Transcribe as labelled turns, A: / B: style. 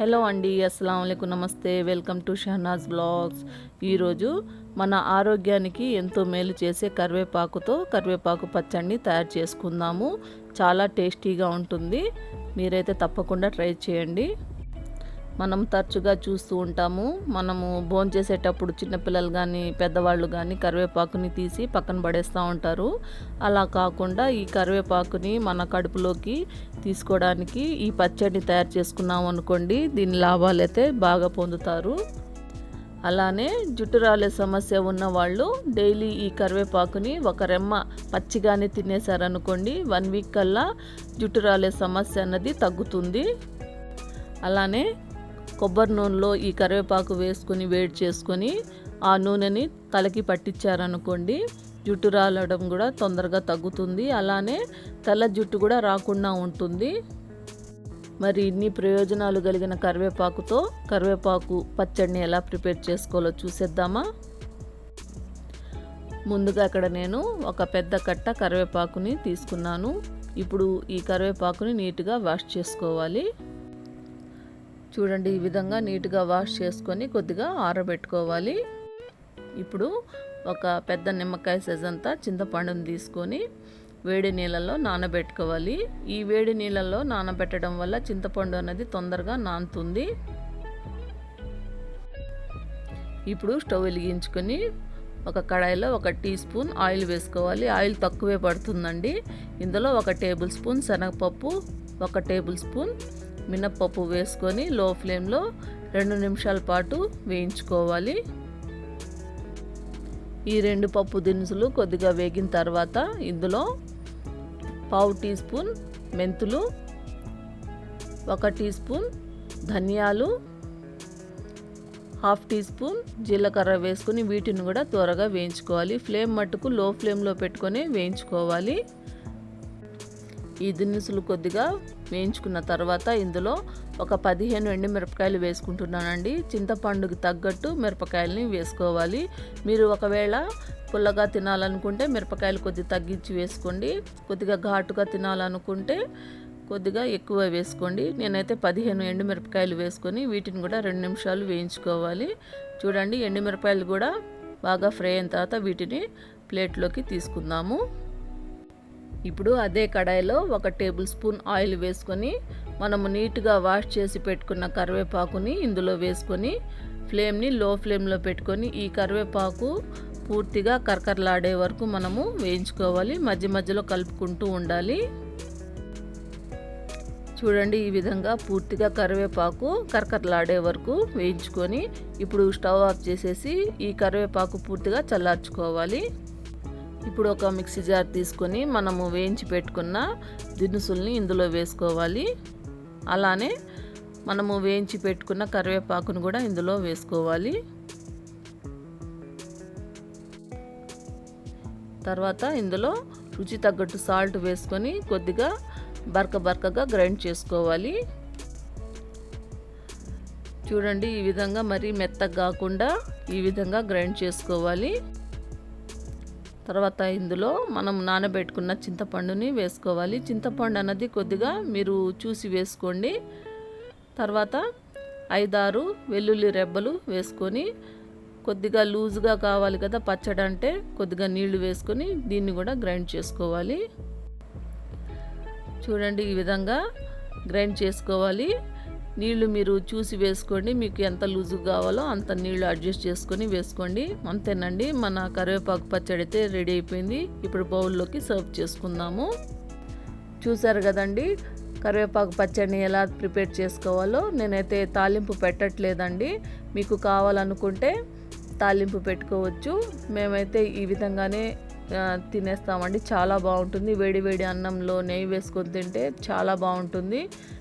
A: Hello అండి అస్సలం అయికు నమస్తే వెల్కమ్ టు షహనాజ్ బ్లాగ్స్. ఈరోజు మన ఆరోగ్యానికి ఎంతో మేలు చేసే కరివేపాకుతో కరివేపాకు పచ్చడిని తయారు చేసుకుందాము. చాలా టేస్టీగా ఉంటుంది. మీరైతే తప్పకుండా ట్రై చేయండి. మనం తరచుగా చూస్తూ ఉంటాము. మనము భోంచేసేటప్పుడు చిన్నపిల్లలు కానీ పెద్దవాళ్ళు కానీ కరివేపాకుని తీసి పక్కన పడేస్తూ ఉంటారు. అలా కాకుండా ఈ కరివేపాకుని మన కడుపులోకి తీసుకోవడానికి ఈ పచ్చడిని తయారు చేసుకున్నాం అనుకోండి దీని లాభాలు అయితే బాగా పొందుతారు. అలానే జుట్టు రాలే సమస్య ఉన్న వాళ్ళు డైలీ ఈ కరివేపాకుని ఒక రెమ్మ పచ్చిగానే తినేశారనుకోండి వన్ వీక్ కల్లా జుట్టు రాలే సమస్య అన్నది తగ్గుతుంది. అలానే కొబ్బరి నూనెలో ఈ కరివేపాకు వేసుకొని వేడి చేసుకొని ఆ నూనెని తలకి పట్టించారనుకోండి జుట్టు రాలడం కూడా తొందరగా తగ్గుతుంది. అలానే తెల్ల జుట్టు కూడా రాకుండా ఉంటుంది. మరి ఇన్ని ప్రయోజనాలు కలిగిన కరివేపాకుతో కరివేపాకు పచ్చడిని ఎలా ప్రిపేర్ చేసుకోవాలో చూసేద్దామా? ముందుగా అక్కడ నేను ఒక పెద్ద కట్ట కరివేపాకుని తీసుకున్నాను. ఇప్పుడు ఈ కరివేపాకుని నీట్గా వాష్ చేసుకోవాలి. చూడండి ఈ విధంగా నీట్గా వాష్ చేసుకొని కొద్దిగా ఆరబెట్టుకోవాలి. ఇప్పుడు ఒక పెద్ద నిమ్మకాయ సైజ్ అంతా చింతపండుని తీసుకొని వేడి నీళ్ళల్లో నానబెట్టుకోవాలి. ఈ వేడి నీళ్ళల్లో నానబెట్టడం వల్ల చింతపండు అనేది తొందరగా నానుతుంది. ఇప్పుడు స్టవ్ వెలిగించుకొని ఒక కడాయిలో ఒక టీ స్పూన్ ఆయిల్ వేసుకోవాలి. ఆయిల్ తక్కువే పడుతుందండి. ఇందులో ఒక టేబుల్ స్పూన్ శనగపప్పు ఒక టేబుల్ స్పూన్ మినప్పప్పు వేసుకొని లో ఫ్లేమ్లో రెండు నిమిషాల పాటు వేయించుకోవాలి. ఈ రెండు పప్పు దినుసులు కొద్దిగా వేగిన తర్వాత ఇందులో పావు టీ స్పూన్ మెంతులు ఒక టీ స్పూన్ ధనియాలు హాఫ్ టీ స్పూన్ జీలకర్ర వేసుకొని వీటిని కూడా త్వరగా వేయించుకోవాలి. ఫ్లేమ్ మట్టుకు లో ఫ్లేమ్లో పెట్టుకొని వేయించుకోవాలి. ఈ దినుసులు కొద్దిగా వేయించుకున్న తర్వాత ఇందులో ఒక పదిహేను ఎండు మిరపకాయలు వేసుకుంటున్నానండి. చింతపండుకి తగ్గట్టు మిరపకాయలని వేసుకోవాలి. మీరు ఒకవేళ పుల్లగా తినాలనుకుంటే మిరపకాయలు కొద్దిగా తగ్గించి వేసుకోండి. కొద్దిగా ఘాటుగా తినాలనుకుంటే కొద్దిగా ఎక్కువ వేసుకోండి. నేనైతే పదిహేను ఎండు మిరపకాయలు వేసుకొని వీటిని కూడా రెండు నిమిషాలు వేయించుకోవాలి. చూడండి ఎండుమిరపకాయలు కూడా బాగా ఫ్రై అయిన తర్వాత వీటిని ప్లేట్లోకి తీసుకుందాము. ఇప్పుడు అదే కడాయిలో ఒక టేబుల్ స్పూన్ ఆయిల్ వేసుకొని మనము నీట్గా వాష్ చేసి పెట్టుకున్న కరివేపాకుని ఇందులో వేసుకొని ఫ్లేమ్ని లో ఫ్లేమ్లో పెట్టుకొని ఈ కరివేపాకు పూర్తిగా కరకరలాడే వరకు మనము వేయించుకోవాలి. మధ్య మధ్యలో కలుపుకుంటూ ఉండాలి. చూడండి ఈ విధంగా పూర్తిగా కరివేపాకు కరకరలాడే వరకు వేయించుకొని ఇప్పుడు స్టవ్ ఆఫ్ చేసేసి ఈ కరివేపాకు పూర్తిగా చల్లార్చుకోవాలి. ఇప్పుడు ఒక మిక్సీ జార్ తీసుకొని మనము వేయించి పెట్టుకున్న దినుసుల్ని ఇందులో వేసుకోవాలి. అలానే మనము వేయించి పెట్టుకున్న కరివేపాకును కూడా ఇందులో వేసుకోవాలి. తర్వాత ఇందులో రుచి తగ్గట్టు సాల్ట్ వేసుకొని కొద్దిగా బరక బరకగా గ్రైండ్ చేసుకోవాలి. చూడండి ఈ విధంగా మరీ మెత్తగా కాకుండా ఈ విధంగా గ్రైండ్ చేసుకోవాలి. తర్వాత ఇందులో మనం నానబెట్టుకున్న చింతపండుని వేసుకోవాలి. చింతపండు అన్నది కొద్దిగా మీరు చూసి వేసుకోండి. తర్వాత ఐదారు వెల్లుల్లి రెబ్బలు వేసుకొని కొద్దిగా లూజ్గా కావాలి కదా పచ్చడి అంటే కొద్దిగా నీళ్ళు వేసుకొని దీన్ని కూడా గ్రైండ్ చేసుకోవాలి. చూడండి ఈ విధంగా గ్రైండ్ చేసుకోవాలి. నీళ్ళు మీరు చూసి వేసుకోండి మీకు ఎంత లూజు కావాలో అంత నీళ్ళు అడ్జస్ట్ చేసుకొని వేసుకోండి. అంతేనండి మన కరివేపాకు పచ్చడి అయితే రెడీ అయిపోయింది. ఇప్పుడు బౌల్లోకి సర్వ్ చేసుకుందాము. చూసారు కదండి కరివేపాకు పచ్చడిని ఎలా ప్రిపేర్ చేసుకోవాలో. నేనైతే తాలింపు పెట్టట్లేదండి. మీకు కావాలనుకుంటే తాలింపు పెట్టుకోవచ్చు. మేమైతే ఈ విధంగానే తినేస్తామండి. చాలా బాగుంటుంది. వేడి వేడి అన్నంలో నెయ్యి వేసుకొని తింటే చాలా బాగుంటుంది.